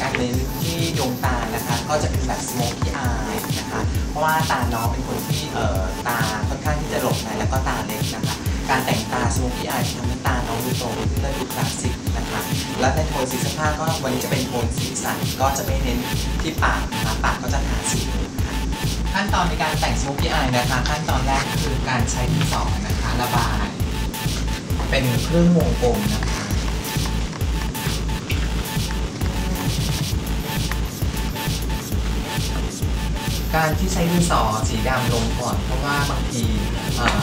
การเน้นที่ดวงตานะคะก็จะเป็นแบบ smoky eye นะคะเพราะว่าตาน้องเป็นคนที่เอ่อตาค่อนข้างที่จะหลบในแล้วก็ตาเล็กนะคะการแต่งตา smoky eye จะทำให้ตาน้องดูโตขึ้นและดูคลาสสิกนะคะและในโทนสีเสื้อผ้าก็วันนี้จะเป็นโทนสีสันก็จะไม่เน้นที่ปากนะคะปากก็จะทาสีนูดค่ะขั้นตอนในการแต่ง smoky eye นะคะขั้นตอนแรกคือการใช้ดินสอนะคะระบาย เป็นเครื่องวงกลมนะคะ การที่ใช้ดินสอสีดำลงก่อน เพราะว่าบางที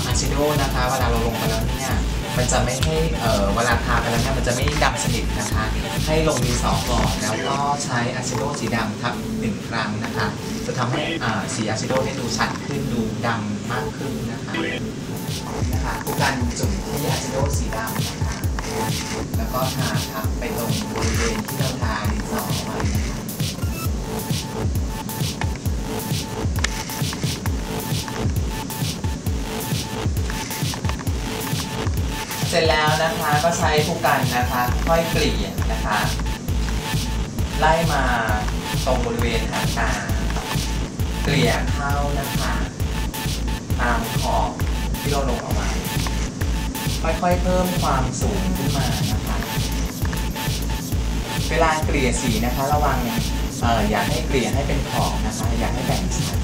อาชิโดนะคะเวลาเราลงไปแล้วเนี่ยมันจะไม่ให้เออเวลาทาไปแล้วเนี่ยมันจะไม่ดำสนิทนะคะ ให้ลงดินสอก่อนแล้วก็ใช้อาชิโดสีดำทับหนึ่งครั้งนะคะ จะทำให้สีอาชิโดเนี่ยดูชัดขึ้นดูดำมากขึ้นนะคะนะคะการจุ่มที่อาชิโดสีดำนะคะแล้วก็ทา เสร็จแล้วนะคะก็ใช้ผู้กันนะคะค่อยเกลี่ยนะคะ ไล่มาตรงบริเวณหางตาเกลี่ยเข้านะคะ ตามขอบที่เราลงเอาไว้ค่อยๆเพิ่มความสูงขึ้นมานะคะ เวลาเกลี่ยสีนะคะ ระวังเอ่ออย่าให้เกลี่ยให้เป็นขอบนะคะ อย่าให้แบ่งชั้น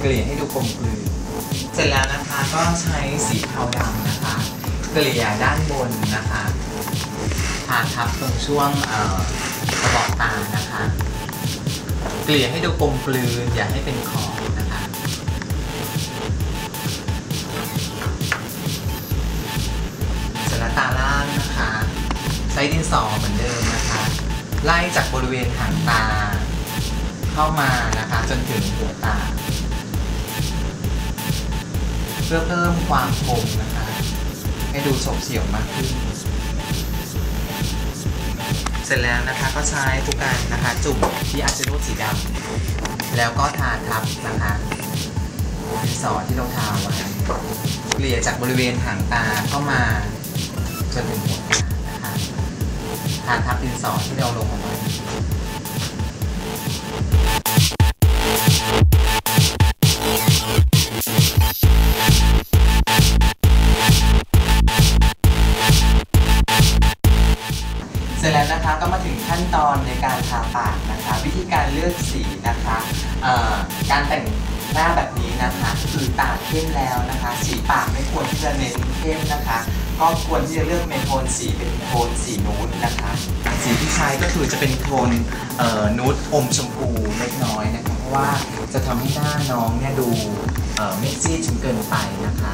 เกลี่ยให้ดูกลมกลืน เสร็จแล้วนะคะก็ใช้สีเทาดำนะคะเกลี่ยด้านบนนะคะทาทับตรงช่วงกระบอกตานะคะ เกลี่ยให้ดูกลมกลืนอย่าให้เป็นขอบนะคะเสร็จแล้วตาล่างนะคะใช้ดินสอเหมือนเดิมนะคะ ไล่จากบริเวณหางตา เข้ามานะคะจนถึงหัวตา พื่อเพิ่มความคมนะคะ ให้ดูโฉบเฉี่ยวมากขึ้น เสร็จแล้วนะคะก็ใช้ผู้กันนะคะ จุ่มที่อาจจะรูดสีดำแล้วก็ทาทับนะคะดินสอที่เราทาไว้เกลี่ยจากบริเวณหางตาเข้ามาจนถึงหัวตานะคะทาทับดินสอที่เราลงเอาไว้ ตอนในการทาปากนะคะ วิธีการเลือกสีนะคะการแต่งหน้าแบบนี้นะคะคือตาเข้มแล้วนะคะ สีปากไม่ควรที่จะเน้นเข้มนะคะ ก็ควรที่จะเลือกเป็นโทนสีเป็นโทนสีนูดนะคะ สีที่ใช้ก็คือจะเป็นโทนนูดอมชมพูเล็กน้อยนะคะเพราะว่าจะทำให้หน้าน้องเนี่ยดูเอ่อไม่ซีดจนเกินไปนะคะ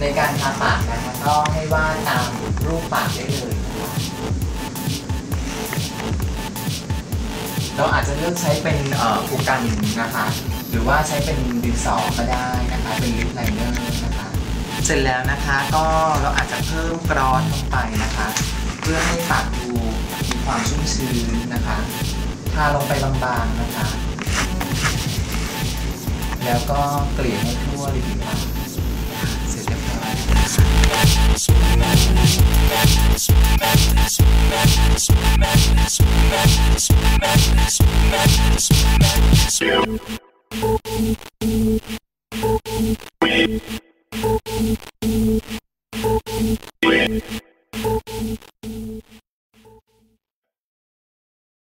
ในการทาปากนะคะก็ให้วาดตามรูปปากได้เลย เราอาจจะเลือกใช้เป็นผูกกันนะคะ หรือว่าใช้เป็นดินสอก็ได้นะคะ เป็นลิปไลเนอร์นะคะ เสร็จแล้วนะคะก็เราอาจจะเพิ่มกรอนลงไปนะคะ เพื่อให้ปากดูมีความชุ่มชื้นนะคะทาลงไปบางๆนะคะ แล้วก็เกลี่ยให้ทั่วริมปากเสร็จเรียบร้อยนะคะ Thank you.